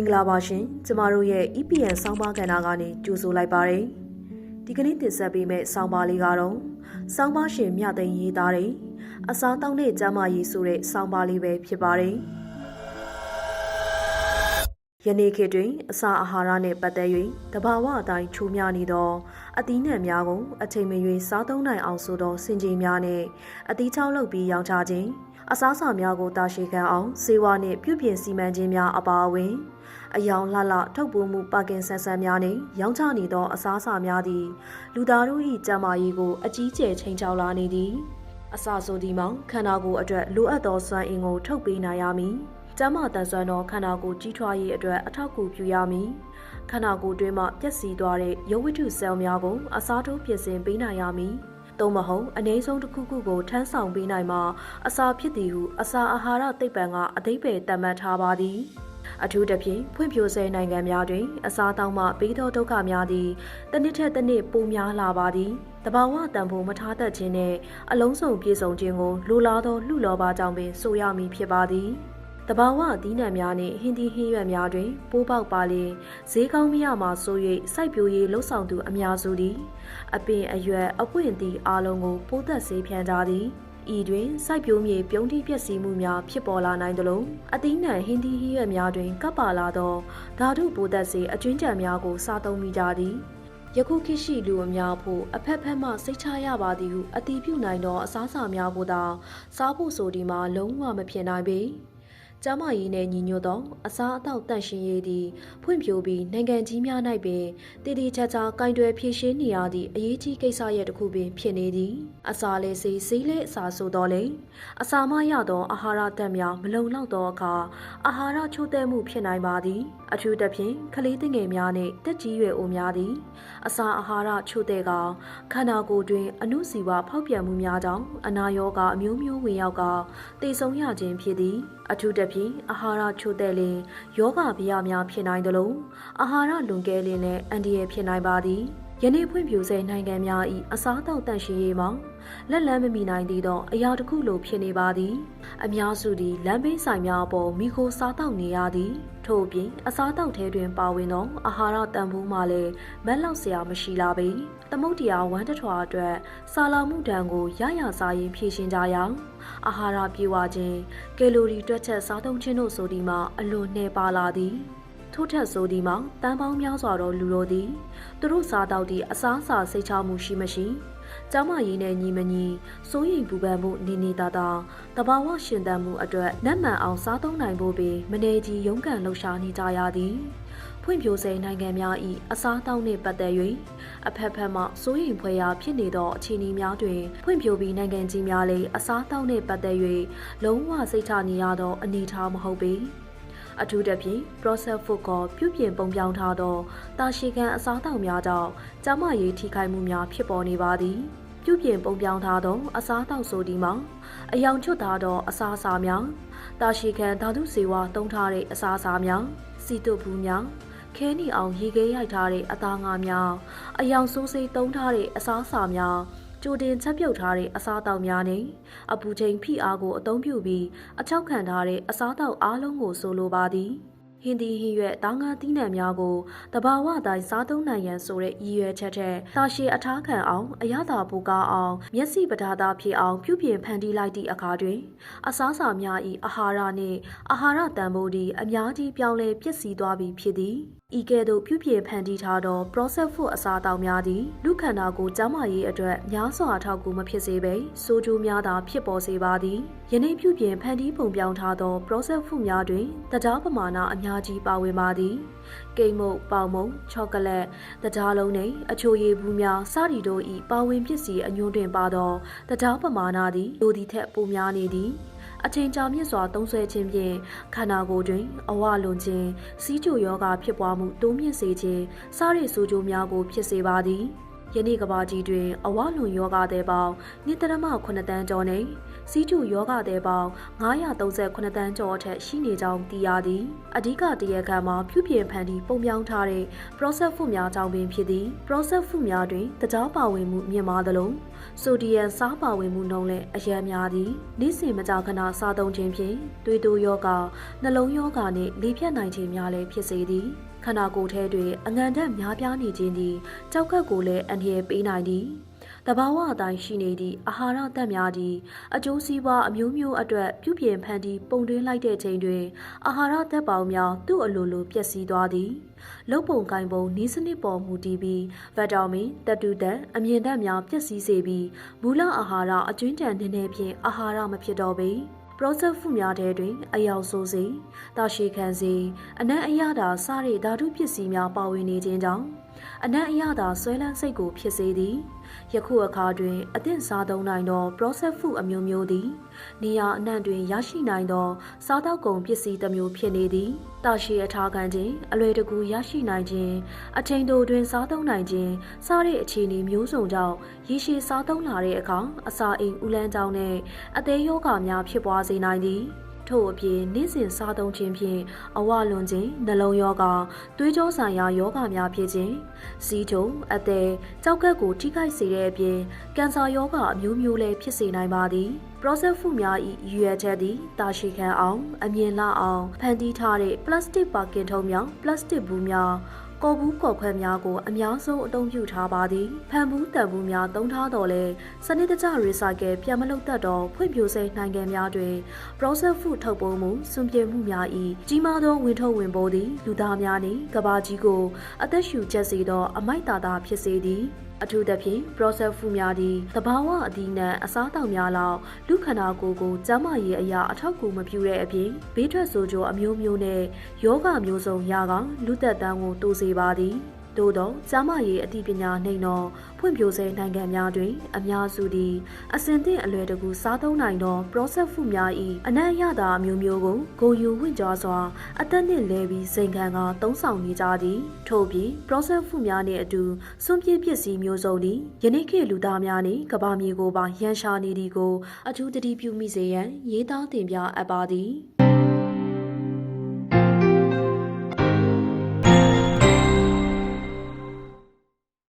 င်္ဂလာပါရှင်ကျမတို့ရဲ့ EPN ဆောင်းပါးကဏ္ဍကနေကြိုဆိုလိုက်ပါတယ်ဒီကနေ့တင်ဆက်ပေးမယ့်ဆောင်းပါးလေးကတော့ဆောင်းပါးရှင်မြသိန်းရေးသားတဲ့အစားတောင်းတဲ့ကျမ်းမာရေးဆိုတဲ့ဆောင်းပါးလေးပဲဖြစ်ပါတယ် ယနေ့ခေတ်တွင် အစာအာဟာရနှင့်ပတ်သက်၍တဘာဝအတိုင်းချိုးများနေသောအသီးနှံများကိုအချိန်မရွေးစားသုံးနိုင်အောင်ဆိုသောစင်ကြေများနှင့်အသီးချောင်းလုပ်ပြီးရောင်းချခြင်းအစားအစာများကိုတာရှည်ခံအောင်စေဝါနှင့်ပြုပြင်စီမံခြင်းများအပါအဝင်အယောင်လှလှထုတ်ပိုးမှုပါကင်ဆန်ဆန်များနှင့်ရောင်းချနေသောအစားအစာများသည်လူသားတို့၏ကျန်းမာရေးကိုအကြီးကျယ်ချိန်ချောက်လာနေသည်အစာဆိုဒီမှာခန္ဓာကိုယ်အတွက်လိုအပ်သောစွမ်းအင်ကိုထုတ်ပေးနိုင်ရမည် ကျန်းမာတန်ဆွမ်းသောခန္ဓာကိုယ်ကြီးထွားရေးအတွက်အထောက်အကူပြုရမည်ခန္ဓာကိုယ်တွင်းမှပျက်စီးသွားတဲ့ရုပ်ဝတ္ထုဆဲလ်များကိုအစားထိုးပြင်ဆင်ပေးနိုင်ရမည်သို့မဟုတ်အနည်းဆုံးတစ်ခုခုကိုထမ်းဆောင်ပေးနိုင်မှာအစာဖြစ်သည်ဟုအစာအာဟာရသိပ္ပံကအသိပယ်တတ်မှတ်ထားပါသည်အထူးသဖြင့်ဖွံ့ဖြိုးဆဲနိုင်ငံများတွင် အစားတောင်းမှပေးသောဒုက္ခများသည်တစ်နှစ်ထက်တစ်နှစ်ပိုများလာပါသည်တဘာဝတန်ဖိုးမထားတတ်ခြင်းနဲ့အလုံးစုံပြေဆုံးခြင်းကိုလိုလားသောလှူလောပါကြောင့်ပင်ဆိုရမည်ဖြစ်ပါသည် တဘာဝအသီးနှံများနှင့်ဟင်းသီးဟင်းရွက်များတွင် ပိုးပေါက်ပါလျင်ဈေးကောင်းမရမှဆို၍စိုက်ပျိုးရေးလှုပ်ဆောင်သူအများစုသည် အပင်အရွက်အပွင့်သည့်အလုံးကို ပိုးသက်ဆေးဖြန်းကြသည်ဤတွင်စိုက်ပျိုးမြေပြုံးတိပျက်စီးမှုများဖြစ်ပေါ်လာနိုင်သလိုအသီးနှံဟင်းသီးဟင်းရွက်များတွင်ကပ်ပါလာသောဓာတုပိုးသက်ဆေးအကျွင်းကြံများကိုစားသုံးမိကြသည်ယခုခေတ်ရှိလူအများဖို့အဖက်ဖက်မှစိတ်ချရပါသည်ဟုအတီးပြုနိုင်သောအစားအစာများကိုသာစားဖို့ဆိုဒီမှာလုံးဝမဖြစ်နိုင်ပေ။ ကျမကြီးနဲ့ညီညွတ်သောအစားအသောက်တန့်ရှင်းရေးသည်ဖွံ့ဖြိုးပြီးနိုင်ငံကြီးများ၌ပင်တည်တည်ချာချာကင်တွယ်ဖြည့်ရှင်းနေရသည့်အရေးကြီးကိစ္စရပ်တစ်ခုပင်ဖြစ်နေသည်အစာလဲစီစီးလဲအစာဆိုတော့လေအစာမရသောအာဟာရဓာတ်များမလုံလောက်သောအခါအာဟာရချို့တဲ့မှုဖြစ်နိုင်ပါသည်အထူးသဖြင့်ကလေးငယ်များနှင့်တက်ကြီးရွယ်အိုများသည်အစာအာဟာရချို့တဲ့ကခန္ဓာကိုယ်တွင်အနုစီဝဖောက်ပြန်မှုများကြောင့်အနာရောဂါအမျိုးမျိုးဝင်ရောက်ကတည်ဆုံရခြင်းဖြစ်သည် အထူးသဖြင့်အာဟာရချို့တဲ့လင်ယောဂဗျာများဖြစ်နိုင်သလိုအာဟာရလွန်ကဲလင်နဲ့အန်ဒီရဖြစ်နိုင်ပါသည် ယနေ့ဖွံ့ဖြိုးဆဲနိုင်ငံများ၏အစားအသောက်တန့်ရှင်းရေးမှာလက်လန်းမမီနိုင်သေးသောအရာတစ်ခုလိုဖြစ်နေပါသည်အများစုသည်လမ်းဘေးဆိုင်များအပေါ်မိခိုစားတောက်နေရသည်ထို့အပြင်အစားတောက်ထဲတွင်ပါဝင်သောအာဟာရတန်ဖိုးမှလည်းမက်လောက်စရာမရှိလာပေသမုတ်တရားဝမ်းတထွာအတွက်စာလာမှုတန်ကိုရရစားရင်ဖြည့်ရှင်းကြရအောင်အာဟာရပြေဝခြင်းကယ်လိုရီတွက်ချက်စားသုံးခြင်းတို့ဆိုဒီမှာအလွန်နှဲပါလာသည် ထို့ထက်ဆိုဒီမှာတန်ပေါင်းများစွာသောလူတို့သည်သူတို့စားတောက်သည့်အစားအစာစိတ်ချမှုရှိမရှိကျမရင်းနဲ့ညီမညီစိုးရိမ်ပူပန်မှုနေနေသာသာတဘာဝရှင်သန်မှုအတွက်နတ်မှန်အောင်စားသုံးနိုင်ဖို့ပင်မနေကြီးရုန်းကန်လှုပ်ရှားနေကြရသည်ဖွံ့ဖြိုးဆဲနိုင်ငံများ၏အစားအသောက်နှင့်ပတ်သက်၍အဖက်ဖက်မှစိုးရိမ်ဖွယ်ရာဖြစ်နေသောအခြေအနေများတွင်ဖွံ့ဖြိုးပြီးနိုင်ငံကြီးများလည်းအစားအသောက်နှင့်ပတ်သက်၍လုံးဝစိတ်ချနေရသောအနေအထားမဟုတ်ပေ။ အထူးသဖြင့် process food ကပြုပြင်ပုံပြောင်းထားသောတာရှည်ခံအစားအသောက်များကြောင့်ကျန်းမာရေးထိခိုက်မှုများဖြစ်ပေါ်နေပါသည်ပြုပြင်ပုံပြောင်းထားသော အစားအသောက်ဆိုဒီမှာအယောင်ချွတ်ထားသော အစားအစာများတာရှည်ခံဓာတုဆေးဝါးသုံးထားတဲ့အစားအစာများစီတုဘူးများခဲနီအောင်ရေခဲရိုက်ထားတဲ့အသားငါးများအယောင်ဆိုးစေးသုံးထားတဲ့အစားအစာများ ကြိုတင်ချက်ပြုတ်ထားတဲ့အစားအသောက်များနဲ့အပူချိန်ဖိအားကိုအသုံးပြုပြီးအချောက်ခံထားတဲ့အစားအသောက်အားလုံးကိုဆိုလိုပါသည်ဟင်းဒီဟင်းရွက်တောင်းငါသီးနှံများကိုတဘာဝတိုင်းစားသုံးနိုင်ရန်ဆိုတဲ့ရည်ရွယ်ချက်ထက်တာရှည်အထားခံအောင်အရသာပူကားအောင်မျက်စိပဒါသာဖြစ်အောင်ပြုပြင်ဖန်တီးလိုက်သည့်အခါတွင်အစားအစာများ၏အာဟာရနှင့်အာဟာရတန်ဖိုးသည်အများကြီးပြောင်းလဲပျက်စီးသွားပြီဖြစ်သည် ဤကဲ့သို့ပြုပြင်ဖန်တီးထားသော process food အစားအသောက်များသည်လူခန္ဓာကိုယ်ကျန်းမာရေးအတွက်များစွာအထောက်အကူမဖြစ်စေဘဲဆိုးကျိုးများသာဖြစ်ပေါ်စေပါသည်ယနေ့ပြုပြင်ဖန်တီးပုံပြောင်းထားသော process food များတွင်တရားပမာဏအများကြီးပါဝင်ပါသည်ကိတ်မုတ်ပေါင်မုံချောကလက်တရားလုံးနှင့်အချိုရည်ဘူးများစသည်တို့၏ပါဝင်ပစ္စည်းအညွန့်တွင်ပါသောတရားပမာဏသည်လိုသည်ထက်ပိုများနေသည် အချိန်ကြာမြင့်စွာသုံးဆွဲခြင်းဖြင့်ခန္ဓာကိုယ်တွင် အဝလွန်ခြင်းစီးကျူယောဂဖြစ်ပွားမှုတိုးမြင့်စေခြင်းစတဲ့ဆိုးကျိုးများကိုဖြစ်စေပါသည် ယနေ့ကဘာကြီးတွင် အဝလွန်ယောဂသည်ပေါင်း1.8တန်းကျော်နှင့်စီးကျူယောဂသည်ပေါင်း938တန်းကျော်အထက်ရှိနေကြောင်းသိရသည်အဓိကတရားခံမှာပြုပြင်ဖန်တီးပုံပြောင်းထားတဲ့ process food များကြောင့်ပင်ဖြစ်သည် process food များတွင်တကြားပါဝင်မှုမြင့်မားသလိုဆိုဒီယမ်စားပါဝင်မှုနှုန်းလည်းအယံများသည်နေ့စဉ်မကြာခဏစားသုံးခြင်းဖြင့်သွေးတိုးယောဂနှလုံးယောဂနှင့်လေပြတ်နိုင်ခြင်းများလည်းဖြစ်စေသည် ခန္ဓာကိုယ်ထဲတွင်အငံဓာတ်များပြားနေခြင်းသည်ကြောက်ကပ်ကိုလည်းအန္တရာယ်ပေးနိုင်သည်တဘာဝအတိုင်းရှိနေသည့်အာဟာရသက်များသည်အကျိုးစီးပွားအမျိုးမျိုးအတွက်ပြုပြင်ဖန်တီးပုံတွင်းလိုက်တဲ့ချိန်တွင်အာဟာရသက်ပေါင်းများသူ့အလိုလိုပျက်စီးသွားသည်လုတ်ပုံကိုင်ပုံနီးစနစ်ပေါ်မူတည်ပြီးဗက်တာမင်တက်တူတက်အမြင့်တက်များပျက်စီးစေပြီးမူလအာဟာရအကျွင်းတန်နေနေဖြင့်အာဟာရမဖြစ်တော့ပေ process food များထဲတွင် အယောက်ဆိုးစေတာရှည်ခံစေအနံ့အရသာစတဲ့ဓာတုပစ္စည်းများပါဝင်နေခြင်းကြောင့်အနံ့အရသာဆွဲလန်းစိတ်ကိုဖြစ်စေသည်ယခုအခါတွင်အသင့်စားသုံးနိုင်သော process food အမျိုးမျိုးသည် နေရာအနှံ့တွင်ရရှိနိုင်သော စားသောက်ကုန်ပစ္စည်းတစ်မျိုးဖြစ်နေသည်တာရှည်အထားခံခြင်းအလွယ်တကူရရှိနိုင်ခြင်းအချိန်တိုတွင်စားသုံးနိုင်ခြင်းစားတဲ့အခြေအနေမျိုးစုံကြောင့်ရေရှည်စားသုံးလာတဲ့အခါအစာအိမ်ဥလန်းကြောင်းနဲ့အသေးယောဂများဖြစ်ပွားစေနိုင်သည် ထို့အပြင်နေ့စဉ်စားသုံးခြင်းဖြင့်အဝလွန်ခြင်းနှလုံးယောဂသွေးကြောဆိုင်ရာယောဂများဖြစ်ခြင်းစီးထုံအသေးကြောက်ကက်ကိုထိခိုက်စေတဲ့အပြင်ကင်ဆာယောဂအမျိုးမျိုးလည်းဖြစ်စေနိုင်ပါသည် process food များ၏ရွယ်ချက်သည်တာရှိခံအောင် အမြင်လအောင်ဖန်တီးထားတဲ့ plastic ပါကင်ထုံးများ plastic ဘူးများ ကော်ဘူးကော်ခွဲများကိုအများဆုံးအသုံးပြုထားပါသည်ဖန်ဘူးတန်ဘူးများသုံးထားတော်လဲစနစ်တကျ recycle ပြန်မလုပ်တတ်တော့ဖွံ့ဖြိုးစေနိုင်ငံများတွင် process food ထုတ်ပိုးမှုစွန့်ပစ်မှုများ၏ကြီးမားသောဝင်ထုတ်ဝင်ပိုးသည်လူသားများနှင့်ကဘာကြီးကိုအသက်ရှူကျက်စေသောအမိုက်တာတာဖြစ်စေသည် အထူးသဖြင့် process food များသည်တဘာဝအသီးနှံအစားအသောက်များလောက်လူခန္ဓာကိုယ်ကိုကျန်းမာရေးအရာအထောက်အကူမပြုတဲ့အပြင်ဘေးထွက်ဆိုးကျိုးအမျိုးမျိုးနဲ့ယောဂမျိုးစုံရကလူသက်တမ်းကိုတိုးစေပါသည် သို့သောကျမရေးအသိပညာနှိမ်သောဖွံ့ဖြိုးဆဲနိုင်ငံများတွင် အများစုသည်အစင်သင့်အလွယ်တကူစားသုံးနိုင်သော process food များ၏အနံ့ရတာအမျိုးမျိုးကိုဂုံယူဝင့်ကြွားစွာအသက်နှင့်လဲပြီးစိန်ခံကသုံးဆောင်နေကြသည်ထို့ပြင် process food များနှင့်အတူစွန့်ပစ်ပစ္စည်းမျိုးစုံသည်ယနေ့ခေတ်လူသားများနှင့်ကမ္ဘာမြေကိုပါရန်ရှာနေသည်ကိုအထူးတတိပြုမိစေရန်ရေးသားတင်ပြအပ်ပါသည်